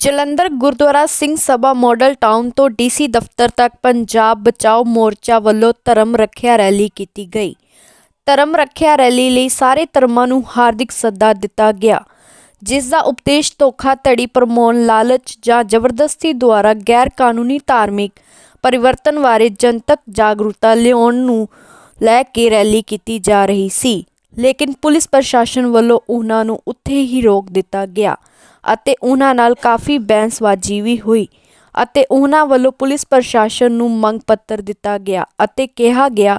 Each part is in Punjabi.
ਜਲੰਧਰ ਗੁਰਦੁਆਰਾ ਸਿੰਘ ਸਭਾ ਮਾਡਲ ਟਾਊਨ ਤੋਂ ਡੀਸੀ ਦਫ਼ਤਰ ਤੱਕ ਪੰਜਾਬ ਬਚਾਓ ਮੋਰਚਾ ਵੱਲੋਂ ਧਰਮ ਰੱਖਿਆ ਰੈਲੀ ਕੀਤੀ ਗਈ। ਧਰਮ ਰੱਖਿਆ ਰੈਲੀ ਲਈ ਸਾਰੇ ਧਰਮਾਂ ਨੂੰ ਹਾਰਦਿਕ ਸੱਦਾ ਦਿੱਤਾ ਗਿਆ, ਜਿਸ ਦਾ ਉਪਦੇਸ਼ ਧੋਖਾਧੜੀ ਪ੍ਰਮੋਣ ਲਾਲਚ ਜਾਂ ਜ਼ਬਰਦਸਤੀ ਦੁਆਰਾ ਗੈਰ ਕਾਨੂੰਨੀ ਧਾਰਮਿਕ ਪਰਿਵਰਤਨ ਬਾਰੇ ਜਨਤਕ ਜਾਗਰੂਕਤਾ ਲਿਆਉਣ ਨੂੰ ਲੈ ਕੇ ਰੈਲੀ ਕੀਤੀ ਜਾ ਰਹੀ ਸੀ, ਲੇਕਿਨ ਪੁਲਿਸ ਪ੍ਰਸ਼ਾਸਨ ਵੱਲੋਂ ਉਹਨਾਂ ਨੂੰ ਉੱਥੇ ਹੀ ਰੋਕ ਦਿੱਤਾ ਗਿਆ। ਅਤੇ ਉਹਨਾਂ ਨਾਲ ਕਾਫੀ ਬਹਿਸਬਾਜ਼ੀ ਵੀ ਹੋਈ ਅਤੇ ਉਹਨਾਂ ਵੱਲੋਂ ਪੁਲਿਸ ਪ੍ਰਸ਼ਾਸਨ ਨੂੰ ਮੰਗ ਪੱਤਰ ਦਿੱਤਾ ਗਿਆ ਅਤੇ ਕਿਹਾ ਗਿਆ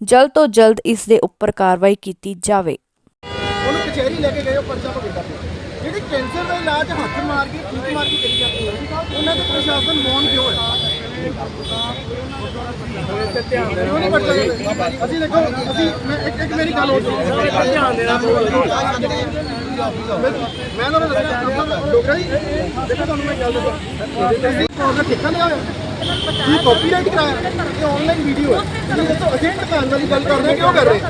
ਜਲਦ ਤੋਂ ਜਲਦ ਇਸ ਦੇ ਉੱਪਰ ਕਾਰਵਾਈ ਕੀਤੀ ਜਾਵੇ। ਉਹਨੂੰ ਕਚਹਿਰੀ ਲੈ ਕੇ ਗਏ ਉਹ ਪਰਚਾ ਭੁਗਤਦਾ ਪਿਆ। ਜਿਹੜੀ ਕੈਂਸਰ ਦਾ ਇਲਾਜ ਹੱਥ ਮਾਰ ਕੇ ਠੀਕ ਮਾਰ ਕੇ ਕਰੀ ਜਾਂਦੀ ਹੈ ਉਹਨਾਂ ਦੇ ਪ੍ਰਸ਼ਾਸਨ ਮੌਨ ਕਿਉਂ ਹੈ? ਅਸੀਂ ਦੇਖੋ ਅਸੀਂ ਮੈਂ ਇੱਕ ਇੱਕ ਮੇਰੀ ਗੱਲ ਹੋ ਸੁਣੋ। ਧਿਆਨ ਦੇਣਾ ਮੈਂ ਤੁਹਾਨੂੰ ਦੱਸਣਾ ਡੋਗਰਾ ਜੀ ਦੇਖੋ ਤੁਹਾਨੂੰ ਮੈਂ ਗੱਲ ਦੱਸਾਂ। ਤੁਸੀਂ ਕੋਲ ਦਾ ਠੇਕਾ ਲਿਆ ਹੋਇਆ। ਕੀ ਕਾਪੀਰਾਈਟ ਕਰਾਇਆ। ਇਹ ਆਨਲਾਈਨ ਵੀਡੀਓ ਹੈ। ਤੁਸੀਂ ਦੱਸੋ ਅਸੀਂ ਦੁਕਾਨ ਵਾਲੀ ਗੱਲ ਕਰਦੇ ਹਾਂ ਕਿਉਂ ਕਰ ਰਹੇ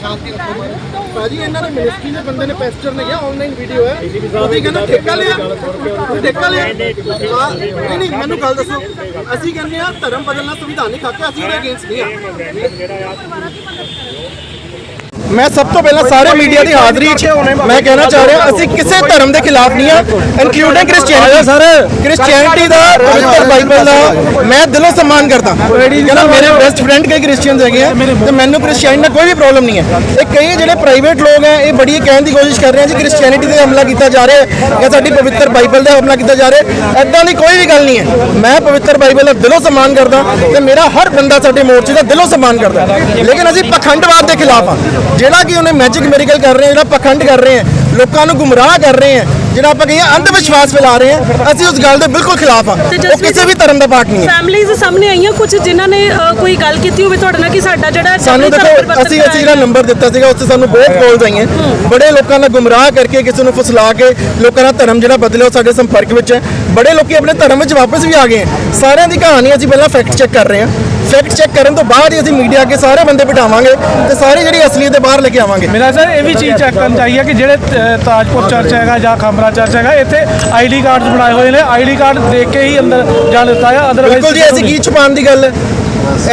ਸ਼ਾਂਤੀ ਰੱਖੋ ਭਾਜੀ ਇਹਨਾਂ ਨੇ ਮਿਨਿਸਟਰੀ ਦੇ ਬੰਦੇ ਨੇ ਪੈਸਟਰ ਨੇ ਕਿਹਾ ਆਨਲਾਈਨ ਵੀਡੀਓ ਹੈ। ਤੁਸੀਂ ਕਹਿੰਦੇ ਠੇਕਾ ਲਿਆ। ਠੇਕਾ ਲਿਆ। ਹਾਂ, ਨਹੀਂ ਨਹੀਂ ਮੈਨੂੰ ਗੱਲ ਦੱਸੋ। ਅਸੀਂ ਕਹਿੰਦੇ ਆ ਧਰਮ ਬਦਲਣਾ ਸੰਵਿਧਾਨਿਕ ਹੱਕ ਹੈ ਅਸੀਂ ਉਹਦੇ ਅਗੇਂਸਟ ਨਹੀਂ ਆ। ਮੈਂ ਸਭ ਤੋਂ ਪਹਿਲਾਂ ਸਾਰੇ ਮੀਡੀਆ ਦੀ ਹਾਜ਼ਰੀ 'ਚ ਮੈਂ ਕਹਿਣਾ ਚਾਹ ਰਿਹਾ ਅਸੀਂ ਕਿਸੇ ਧਰਮ ਦੇ ਖਿਲਾਫ ਨਹੀਂ ਆ ਇਨਕਲੂਡਿੰਗ ਕ੍ਰਿਸਚੀਅਨਿਟੀ ਸਰ। ਕ੍ਰਿਸਚੀਅਨਿਟੀ ਦਾ ਪਵਿੱਤਰ ਬਾਈਬਲ ਦਾ ਮੈਂ ਦਿਲੋਂ ਸਨਮਾਨ ਕਰਦਾ। ਕਹਿੰਦਾ ਮੇਰੇ ਬੈਸਟ ਫਰੈਂਡ ਕਈ ਕ੍ਰਿਸਚੀਅਨਸ ਹੈਗੇ ਆ ਤੇ ਮੈਨੂੰ ਕ੍ਰਿਸਚੀਅਨ ਨਾਲ ਕੋਈ ਵੀ ਪ੍ਰੋਬਲਮ ਨਹੀਂ ਹੈ। ਇਹ ਕਈ ਜਿਹੜੇ ਪ੍ਰਾਈਵੇਟ ਲੋਕ ਹੈ ਇਹ ਬੜੀ ਕਹਿਣ ਦੀ ਕੋਸ਼ਿਸ਼ ਕਰ ਰਹੇ ਆ ਜੀ ਕ੍ਰਿਸਚੀਅਨਿਟੀ ਤੇ ਹਮਲਾ ਕੀਤਾ ਜਾ ਰਿਹਾ ਹੈ ਜਾਂ ਸਾਡੀ ਪਵਿੱਤਰ ਬਾਈਬਲ ਤੇ ਹਮਲਾ ਕੀਤਾ ਜਾ ਰਿਹਾ ਹੈ। ਐਦਾਂ ਦੀ ਕੋਈ ਵੀ ਗੱਲ ਨਹੀਂ ਹੈ। ਮੈਂ ਪਵਿੱਤਰ ਬਾਈਬਲ ਦਾ ਦਿਲੋਂ ਸਨਮਾਨ ਕਰਦਾ ਤੇ ਮੇਰਾ ਹਰ ਬੰਦਾ ਸਾਡੇ ਮੋਰਚੇ ਦਾ ਦਿਲੋਂ ਸਨਮਾਨ ਕਰਦਾ। ਲੇਕਿਨ ਅਸੀਂ ਪਖੰਡਵਾਦ ਦੇ ਖਿਲਾਫ ਆ। ਜਿਹੜਾ ਕਿ ਉਹਨੇ ਮੈਜਿਕ ਮੈਰੀਕਲ ਕਰ ਰਹੇ ਆ ਜਿਹੜਾ ਪਖੰਡ ਕਰ ਰਹੇ ਆ ਲੋਕਾਂ ਨੂੰ ਗੁੰਮਰਾਹ ਕਰ ਰਹੇ ਆ ਜਿਹੜਾ ਆਪਾਂ ਕਹੀਏ ਅੰਧ ਵਿਸ਼ਵਾਸ ਫੈਲਾ ਰਹੇ ਆ ਅਸੀਂ ਉਸ ਗੱਲ ਦੇ ਬਿਲਕੁਲ ਖਿਲਾਫ ਆ। ਉਹ ਕਿਸੇ ਵੀ ਧਰਮ ਦਾ ਪਾਰਟ ਨਹੀਂ ਹੈ। ਫੈਮਿਲੀਜ਼ ਸਾਹਮਣੇ ਆਈਆਂ ਕੁਝ ਜਿਨ੍ਹਾਂ ਨੇ ਅ, ਕੋਈ ਗੱਲ ਕੀਤੀ ਹੋਵੇ ਤੁਹਾਡੇ ਨਾਲ ਕਿ ਸਾਡਾ ਜਿਹੜਾ ਸਾਨੂੰ ਦੇਖੋ ਅਸੀਂ ਅਸੀਂ ਜਿਹੜਾ ਨੰਬਰ ਦਿੱਤਾ ਸੀਗਾ ਉਸ ਤੇ ਸਾਨੂੰ ਬਹੁਤ ਕਾਲਸ ਆਈਆਂ। ਬੜੇ ਲੋਕਾਂ ਨਾਲ ਗੁੰਮਰਾਹ ਕਰਕੇ ਕਿਸੇ ਨੂੰ ਫਸਲਾ ਕੇ ਲੋਕਾਂ ਦਾ ਧਰਮ ਜਿਹੜਾ ਬਦਲਿਆ ਉਹ ਸਾਡੇ ਸੰਪਰਕ ਵਿੱਚ ਹੈ। ਬੜੇ ਲੋਕੀ ਆਪਣੇ ਧਰਮ ਵਿੱਚ ਵਾਪਸ ਵੀ ਆ ਗਏ ਹੈ ਸਾਰਿਆਂ ਦੀ ਕਹਾਣੀ ਅਸੀਂ ਪਹਿਲਾਂ ਫੈਕਟ ਚੈੱਕ ਕਰ ਰਹੇ ਹਾਂ। ਫੈਕਟ ਚੈੱਕ ਕਰਨ ਤੋਂ ਬਾਅਦ ਹੀ ਅਸੀਂ ਮੀਡੀਆ ਅੱਗੇ ਸਾਰੇ ਬੰਦੇ ਬਿਠਾਵਾਂਗੇ ਤੇ ਸਾਰੇ ਜਿਹੜੀ ਅਸਲੀਅਤ ਦੇ ਬਾਹਰ ਲੈ ਕੇ ਆਵਾਂਗੇ। ਮੇਰਾ ਸਰ ਇਹ ਵੀ ਚੀਜ਼ ਚੈੱਕ ਕਰਨੀ ਚਾਹੀਏ ਕਿ ਜਿਹੜੇ ਤਾਜਪੁਰ ਚਰਚ ਹੈਗਾ ਜਾਂ ਖਾਮਰਾ ਚਰਚ ਹੈਗਾ ਇੱਥੇ ਆਈਡੀ ਕਾਰਡਸ ਬਣਾਏ ਹੋਏ ਨੇ। ਆਈਡੀ ਕਾਰਡ ਦੇਖ ਕੇ ਹੀ ਅੰਦਰ ਜਾਣ ਦਿੱਤਾ ਹੈ ਅਦਰਵਾਈਜ਼ ਬਿਲਕੁਲ ਜੀ ਐਸੀ ਕੀ ਛੁਪਾਉਣ ਦੀ ਗੱਲ ਹੈ?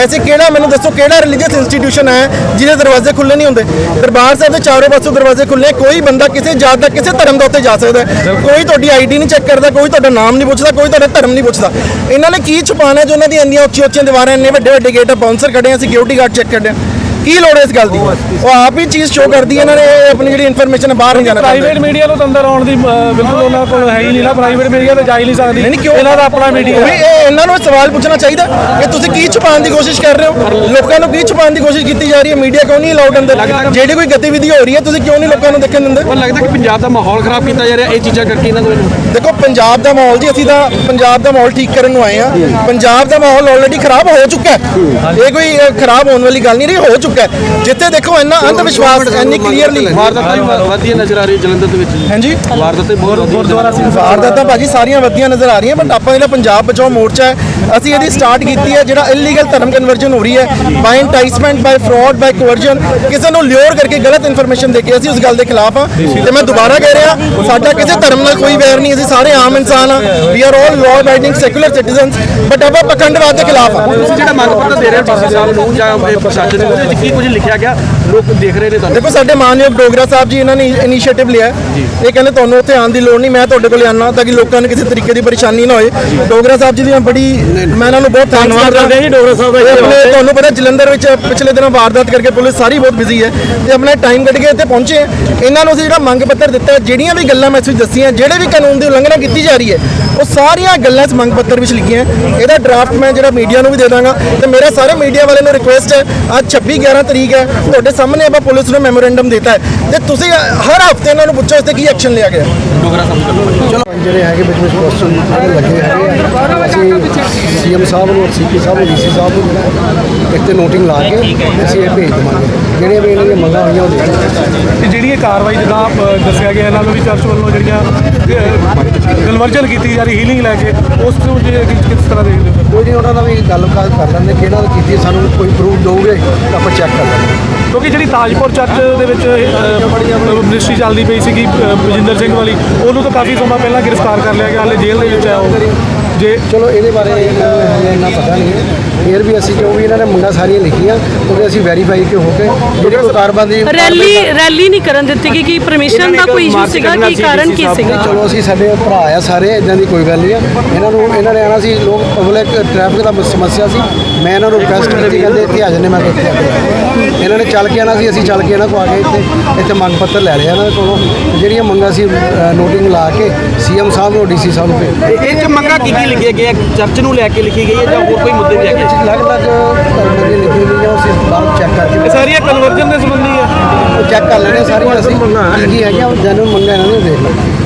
ਐਸੇ ਕਿਹੜਾ ਮੈਨੂੰ ਦੱਸੋ ਕਿਹੜਾ ਰਿਲੀਜੀਅਸ ਇੰਸਟੀਟਿਊਸ਼ਨ ਹੈ ਜਿਹਦੇ ਦਰਵਾਜ਼ੇ ਖੁੱਲੇ ਨਹੀਂ ਹੁੰਦੇ? ਦਰਬਾਰ ਸਾਹਿਬ ਦੇ ਚਾਰੋਂ ਪਾਸੋਂ ਦਰਵਾਜ਼ੇ ਖੁੱਲੇ। ਕੋਈ ਬੰਦਾ ਕਿਸੇ ਜਾਤ ਦਾ ਕਿਸੇ ਧਰਮ ਦਾ ਉੱਤੇ ਜਾ ਸਕਦਾ ਕੋਈ ਤੁਹਾਡੀ ਆਈਡੀ ਨਹੀਂ ਚੈੱਕ ਕਰਦਾ ਕੋਈ ਤੁਹਾਡਾ ਨਾਮ ਨਹੀਂ ਪੁੱਛਦਾ ਕੋਈ ਤੁਹਾਡਾ ਧਰਮ ਨਹੀਂ ਪੁੱਛਦਾ। ਇਹਨਾਂ ਨੇ ਕੀ ਛੁਪਾਉਣਾ ਜੋ ਉਹਨਾਂ ਦੀ ਇੰਨੀਆਂ ਉੱਚੀਆਂ ਉੱਚੀਆਂ ਦੀਵਾਰਾਂ ਇੰਨੇ ਵੱਡੇ ਵੱਡੇ ਗੇਟ ਬਾਉਂਸਰ ਕੱਢੇ ਆ ਸਿਕਿਉਰਿਟੀ ਗਾਰਡ ਚੈੱਕ ਕਰਦੇ ਆ। ਕੀ ਲੋੜ ਹੈ ਇਸ ਗੱਲ ਦੀ? ਉਹ ਆਪ ਹੀ ਚੀਜ਼ ਸ਼ੋ ਕਰਦੀ ਹੈ ਇਹਨਾਂ ਨੇ ਆਪਣੀ ਜਿਹੜੀ ਇਨਫੋਰਮੇਸ਼ਨ ਬਾਹਰ ਨਹੀਂ ਜਾਣਾ ਪ੍ਰਾਈਵੇਟ ਮੀਡੀਆ ਨੂੰ ਤਾਂ ਅੰਦਰ ਆਉਣ ਦੀ ਬਿਲਕੁਲ ਉਹਨਾਂ ਕੋਲ ਹੈ ਹੀ ਨਹੀਂ ਨਾ ਪ੍ਰਾਈਵੇਟ ਮੀਡੀਆ ਤੇ ਜਾ ਹੀ ਨਹੀਂ ਸਕਦੀ। ਨਹੀਂ, ਨਹੀਂ, ਕਿਉਂ? ਇਹਨਾਂ ਦਾ ਆਪਣਾ ਮੀਡੀਆ ਵੀ ਇਹ ਇਹਨਾਂ ਨੂੰ ਸਵਾਲ ਪੁੱਛਣਾ ਚਾਹੀਦਾ ਕਿ ਤੁਸੀਂ ਕੀ ਛੁਪਾਉਣ ਦੀ ਕੋਸ਼ਿਸ਼ ਕਰ ਰਹੇ ਹੋ? ਲੋਕਾਂ ਨੂੰ ਕੀ ਛੁਪਾਉਣ ਦੀ ਕੋਸ਼ਿਸ਼ ਕੀਤੀ ਜਾ ਰਹੀ ਹੈ? ਮੀਡੀਆ ਕਿਉਂ ਨਹੀਂ ਅਲਾਉਡ ਅੰਦਰ? ਜਿਹੜੀ ਕੋਈ ਗਤੀਵਿਧੀ ਹੋ ਰਹੀ ਹੈ ਤੁਸੀਂ ਕਿਉਂ ਨਹੀਂ ਲੋਕਾਂ ਨੂੰ ਦੇਖਣ ਦਿੰਦੇ? ਲੱਗਦਾ ਕਿ ਪੰਜਾਬ ਦਾ ਮਾਹੌਲ ਖਰਾਬ ਕੀਤਾ ਜਾ ਰਿਹਾ ਇਹ ਚੀਜ਼ਾਂ ਕਰਕੇ ਇਹਨਾਂ ਨੂੰ ਦੇਖੋ ਪੰਜਾਬ ਦਾ ਮਾਹੌਲ ਜੀ ਅਸੀਂ ਤਾਂ ਪੰਜਾਬ ਦਾ ਮਾਹੌਲ ਠੀਕ ਕਰਨ ਨੂੰ ਆਏ ਆ ਪੰਜਾਬ ਦਾ ਮਾਹੌਲ ਆਲਰੇਡੀ ਖਰਾਬ ਹੋ ਚੁੱਕਾ ਹੈ। ਇਹ ਕੋਈ ਖਰਾਬ ਹੋਣ ਵਾਲੀ ਗੱਲ ਨਹੀਂ ਰਹੀ ਹੋ ਚੁੱਕਾ ਹੈ। ਜਿੱਥੇ ਦੇਖੋ ਇੰਨਾ ਅੰਧ ਵਿਸ਼ਵਾਸ ਇੰਨੀ ਕਲੀਅਰਲੀ ਵਾਰਦਾਤਾਂ ਵੀ ਵਧੀਆਂ ਨਜ਼ਰ ਆ ਰਹੀ ਹੈ ਜਲੰਧਰ ਦੇ ਵਿੱਚ। ਹਾਂਜੀ। ਵਾਰਦਾਤਾਂ ਬਹੁਤ ਗੁਰਦੁਆਰਾ ਸਿੰਘ ਵਾਰਦਾਤਾਂ ਭਾਜੀ ਸਾਰੀਆਂ ਵਧੀਆਂ ਨਜ਼ਰ ਆ ਰਹੀਆਂ ਬਟ ਆਪਾਂ ਜਿਹੜਾ ਪੰਜਾਬ ਬਚਾਓ ਮੋਰਚਾ ਹੈ। ਅਸੀਂ ਇਹਦੀ ਸਟਾਰਟ ਕੀਤੀ ਹੈ ਜਿਹੜਾ ਇਲੀਗਲ ਧਰਮ ਕਨਵਰਜਨ ਹੋ ਰਹੀ ਹੈ ਬਾਈ ਇੰਟਾਈਸਮੈਂਟ ਬਾਈ ਫਰਾਡ ਬਾਈ ਕਨਵਰਜਨ ਕਿਸੇ ਨੂੰ ਲਿਓਰ ਕਰਕੇ ਗਲਤ ਇਨਫੋਰਮੇਸ਼ਨ ਦੇ ਕੇ ਅਸੀਂ ਉਸ ਗੱਲ ਦੇ ਖਿਲਾਫ ਆ ਤੇ ਮੈਂ ਦੁਬਾਰਾ ਕਹਿ ਰਿਹਾ ਸਾਡਾ ਕਿਸੇ ਧਰਮ ਨਾਲ ਕੋਈ ਵੈਰ ਨਹੀਂ ਅਸੀਂ ਸਾਰੇ ਆਮ ਇਨਸਾਨ ਆ we are all law abiding secular citizens but ਆਪਾਂ ਪਖੰਡਵਾਦ ਦੇ ਖਿਲਾਫ ਆ ਤੁਸੀਂ ਜਿਹੜਾ ਮੰਗ ਪੱਤਰ ਦੇ ਰਹੇ ਹੋ ਸਾਹਿਬ ਨੂੰ ਜਾਂ ਪ੍ਰਸ਼ਾਸਨ ਨੂੰ ਉਹਦੇ ਵਿੱਚ ਕੀ ਕੁਝ ਲਿਖਿਆ ਗਿਆ? ਲੋਕ ਦੇਖ ਰਹੇ ਨੇ ਤੁਹਾਨੂੰ। ਦੇਖੋ ਸਾਡੇ ਮਾਨਯੋਗ ਡੋਗਰਾ ਸਾਹਿਬ ਜੀ ਇਹਨਾਂ ਨੇ ਇਨੀਸ਼ੀਏਟਿਵ ਲਿਆ। ਇਹ ਕਹਿੰਦੇ ਤੁਹਾਨੂੰ ਉੱਥੇ ਆਉਣ ਦੀ ਲੋੜ ਨਹੀਂ ਮੈਂ ਤੁਹਾਡੇ ਕੋਲੇ ਆਉਣਾ ਤਾਂ ਕਿ ਲੋਕਾਂ ਨੂੰ ਕਿਸੇ ਤਰੀਕੇ ਦੀ ਪਰੇਸ਼ਾਨੀ ਨਾ ਹੋਏ। ਡੋਗਰਾ ਸਾਹਿਬ ਜੀ ਦੀ ਮੈਂ ਬੜੀ ਮੈਂ ਇਹਨਾਂ ਨੂੰ ਬਹੁਤ ਧੰਨਵਾਦ ਕਰਦਾ ਜੀ ਡੋਗਰਾ ਸਾਹਿਬ ਦਾ ਆਪਣੇ ਤੁਹਾਨੂੰ ਪਤਾ ਜਲੰਧਰ ਵਿੱਚ ਪਿਛਲੇ ਦਿਨਾਂ ਵਾਰਦਾਤ ਕਰਕੇ ਪੁਲਿਸ ਸਾਰੀ ਬਹੁਤ ਬਿਜ਼ੀ ਹੈ ਤੇ ਆਪਣਾ ਟਾਈਮ ਕੱਢ ਕੇ ਇੱਥੇ ਪਹੁੰਚੇ ਹੈ। ਇਹਨਾਂ ਨੂੰ ਅਸੀਂ ਜਿਹੜਾ ਮੰਗ ਪੱਤਰ ਦਿੱਤਾ ਹੈ, ਜਿਹੜੀਆਂ ਵੀ ਗੱਲਾਂ ਮੈਂ ਤੁਸੀਂ ਦੱਸੀਆਂ ਜਿਹੜੇ ਵੀ ਕਾਨੂੰਨ ਦੀ ਉਲੰਘਣਾ ਕੀਤੀ ਜਾ ਰਹੀ ਹੈ ਉਹ ਸਾਰੀਆਂ ਗੱਲਾਂ ਇਸ ਮੰਗ ਪੱਤਰ ਵਿੱਚ ਲਿਖੀਆਂ ਹੈ। ਇਹਦਾ ਡਰਾਫਟ ਮੈਂ ਜਿਹੜਾ ਮੀਡੀਆ ਨੂੰ ਵੀ ਦੇ ਦਾਂਗਾ ਤੇ ਮੇਰਾ ਸਾਰੇ ਮੀਡੀਆ ਵਾਲਿਆਂ ਨੂੰ ਰਿਕੁਐਸਟ ਹੈ ਅੱਜ 26 11 ਤਰੀਕ ਹੈ ਤੁਹਾਡੇ ਸਾਹਮਣੇ ਆਪਾਂ ਪੁਲਿਸ ਨੂੰ ਮੈਮੋਰੈਂਡਮ ਦਿੱਤਾ ਹੈ ਤੇ ਤੁਸੀਂ ਹਰ ਹਫ਼ਤੇ ਇਹਨਾਂ ਇਸ ਤੇ ਕੀ ਐਕਸ਼ਨ ਲਿਆ ਗਿਆ। ਜਿਹੜੇ ਹੈਗੇ ਵਿੱਚ ਵਿੱਚ ਕੁਐਸਚਨ ਜਿਹੜੇ ਲੱਗੇ ਹੈਗੇ ਸੀਐਮ ਸਾਹਿਬ ਨੂੰ ਸੀਪੀ ਸਾਹਿਬ ਨੂੰ ਡੀਸੀ ਸਾਹਿਬ ਨੂੰ ਇੱਥੇ ਨੋਟਿੰਗ ਲਾ ਕੇ ਅਸੀਂ ਇਹ ਭੇਜ ਦੇਵਾਂਗੇ। ਜਿਹੜੀਆਂ ਵੀ ਇਹਨਾਂ ਦੀਆਂ ਮੰਗਾਂ ਹੋਈਆਂ ਉਹ ਦੇ ਦੇਣਗੇ ਤੇ ਜਿਹੜੀ ਇਹ ਕਾਰਵਾਈ ਜਿੱਦਾਂ ਦੱਸਿਆ ਗਿਆ ਇਹਨਾਂ ਨੂੰ ਵੀ ਚਰਚ ਵੱਲੋਂ ਜਿਹੜੀਆਂ ਕਨਵਰਜਨ ਕੀਤੀ ਜਾ ਰਹੀ ਹੀਲਿੰਗ ਲੈ ਕੇ ਉਸ ਨੂੰ ਕਿਸ ਤਰ੍ਹਾਂ ਦੇਖਦੇ ਹੋ? ਕੋਈ ਨਹੀਂ ਉਹਨਾਂ ਦਾ ਵੀ ਗੱਲਬਾਤ ਕਰ ਲੈਂਦੇ ਕਿ ਇਹਨਾਂ ਨੇ ਕੀਤੀ ਸਾਨੂੰ ਕੋਈ ਪ੍ਰੂਫ ਦਿਓਗੇ ਤਾਂ ਆਪਾਂ ਚੈੱਕ ਕਰ ਲਾਂਗੇ ਕਿਉਂਕਿ ਜਿਹੜੀ ਤਾਜਪੁਰ ਚਰਚ ਦੇ ਵਿੱਚ ਮਿਨਿਸਟਰੀ ਚੱਲਦੀ ਪਈ ਸੀਗੀ ਬਜਿੰਦਰ ਸਿੰਘ ਵਾਲੀ ਉਹਨੂੰ ਤਾਂ ਕਾਫੀ ਸਮਾਂ ਪਹਿਲਾਂ ਗ੍ਰਿਫਤਾਰ ਕਰ ਲਿਆ ਗਿਆ ਹਾਲੇ ਜੇਲ੍ਹ ਦੇ ਵਿੱਚ ਹੈ ਉਹ। ਜੇ ਚਲੋ ਇਹਦੇ ਬਾਰੇ ਇਹਨਾਂ ਨੂੰ ਹਜੇ ਇੰਨਾ ਪਤਾ ਨਹੀਂ ਹੈ। ਫਿਰ ਵੀ ਅਸੀਂ ਕਿਉਂ ਵੀ ਇਹਨਾਂ ਨੇ ਮੰਗਾਂ ਸਾਰੀਆਂ ਲਿਖੀਆਂ ਕਿਉਂਕਿ ਅਸੀਂ ਵੈਰੀਫਾਈ ਕਿ ਹੋ ਕੇ ਜਿਹੜੀ ਕਾਰਵਾਈ ਰੈਲੀ ਰੈਲੀ ਨਹੀਂ ਕਰਨ ਦਿੱਤੀ ਗਈ ਕਿ ਪਰਮਿਸ਼ਨ ਦਾ ਕੋਈ ਇਸ਼ੂ ਸੀਗਾ ਕਿ ਕਾਰਨ ਕੀ ਸੀਗਾ? ਚਲੋ ਅਸੀਂ ਸਾਡੇ ਭਰਾ ਆ ਸਾਰੇ ਇਦਾਂ ਦੀ ਕੋਈ ਗੱਲ ਨਹੀਂ ਆ ਇਹਨਾਂ ਨੂੰ ਇਹਨਾਂ ਨੇ ਆਣਾ ਸੀ ਲੋਕ ਪਬਲਿਕ ਟ੍ਰੈਫਿਕ ਦਾ ਸਮੱਸਿਆ ਸੀ। ਮੈਂ ਇਹਨਾਂ ਨੂੰ ਰਿਕਵੈਸਟ ਕੀਤੀ ਕਹਿੰਦੇ ਇੱਥੇ ਆ ਜੰਨੇ ਮੈਂ ਕਿਹਾ ਇੱਥੇ ਆ ਕੇ ਇਹਨਾਂ ਨੇ ਚੱਲ ਕੇ ਆਣਾ ਸੀ ਅਸੀਂ ਚੱਲ ਕੇ ਇਹਨਾਂ ਕੋ ਆ ਗਏ ਇੱਥੇ। ਇੱਥੇ ਮੰਗ ਪੱਤਰ ਲੈ ਲਿਆ ਇਹਨਾਂ ਦੇ ਕੋਲੋਂ। ਜਿਹੜੀਆਂ ਮੰਗਾਂ ਸੀ ਨੋਟਿੰਗ ਲਾ ਕੇ ਸੀਐਮ ਸਾਹਿਬ ਨੂੰ ਡੀਸੀ ਸਾਹਿਬ ਨੂੰ ਭੇਜ ਇਹ ਚ ਮੰਗਾ ਕੀ ਕੀ ਲਿਖਿਆ ਗਿਆ ਚਰਚ ਨੂੰ ਲੈ ਕੇ ਲਿਖੀ ਗਈ ਹੈ ਜਾਂ ਹੋਰ ਕੋਈ ਮੁੱਦੇ ਵੀ ਹੈਗੇ? ਧਰਮ ਦੀ ਲਿਖੀ ਗਈ ਆ ਅਸੀਂ ਬਾਅਦ ਚੈੱਕ ਕਰਕੇ ਸਾਰੀਆਂ ਕਨਵਰਜਨ ਦੇ ਸੰਬੰਧੀ ਹੈ। ਚੈੱਕ ਕਰ ਲੈਣੇ ਸਾਰੀਆਂ ਅਸੀਂ। ਕੀ ਕੀ ਹੈਗੀਆਂ ਉਹ ਜਨਮ ਮੰਗਾਂ ਇਹਨਾਂ ਨੇ ਦੇਖ ਲਓ।